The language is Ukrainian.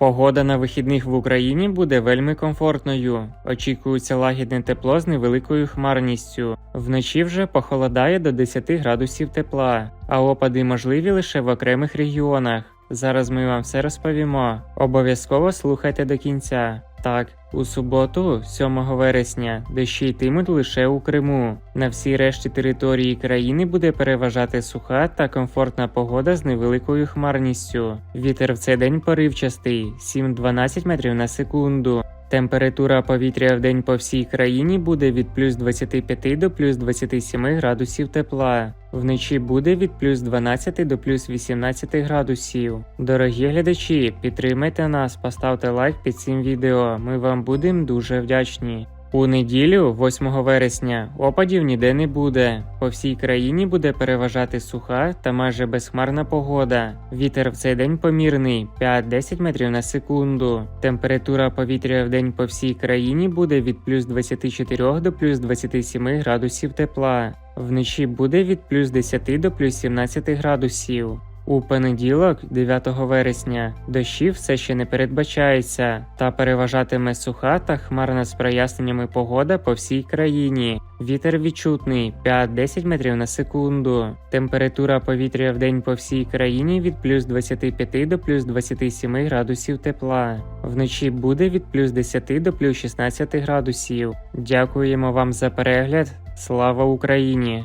Погода на вихідних в Україні буде вельми комфортною. Очікується лагідне тепло з невеликою хмарністю. Вночі вже похолодає до 10 градусів тепла, а опади можливі лише в окремих регіонах. Зараз ми вам все розповімо. Обов'язково слухайте до кінця. Так, у суботу, 7 вересня, дощі йтимуть лише у Криму. На всій решті території країни буде переважати суха та комфортна погода з невеликою хмарністю. Вітер в цей день поривчастий 7-12 метрів на секунду. Температура повітря в день по всій країні буде від плюс 25 до плюс 27 градусів тепла. Вночі буде від плюс 12 до плюс 18 градусів. Дорогі глядачі, підтримайте нас, поставте лайк під цим відео. Ми вам будемо дуже вдячні. У неділю, 8 вересня, опадів ніде не буде. По всій країні буде переважати суха та майже безхмарна погода. Вітер в цей день помірний 5-10 метрів на секунду. Температура повітря в день по всій країні буде від плюс 24 до плюс 27 градусів тепла. Вночі буде від плюс 10 до плюс 17 градусів. У понеділок, 9 вересня, дощів все ще не передбачається, та переважатиме суха та хмарна з проясненнями погода по всій країні. Вітер відчутний 5-10 метрів на секунду. Температура повітря в день по всій країні від плюс 25 до плюс 27 градусів тепла. Вночі буде від плюс 10 до плюс 16 градусів. Дякуємо вам за перегляд. Слава Україні!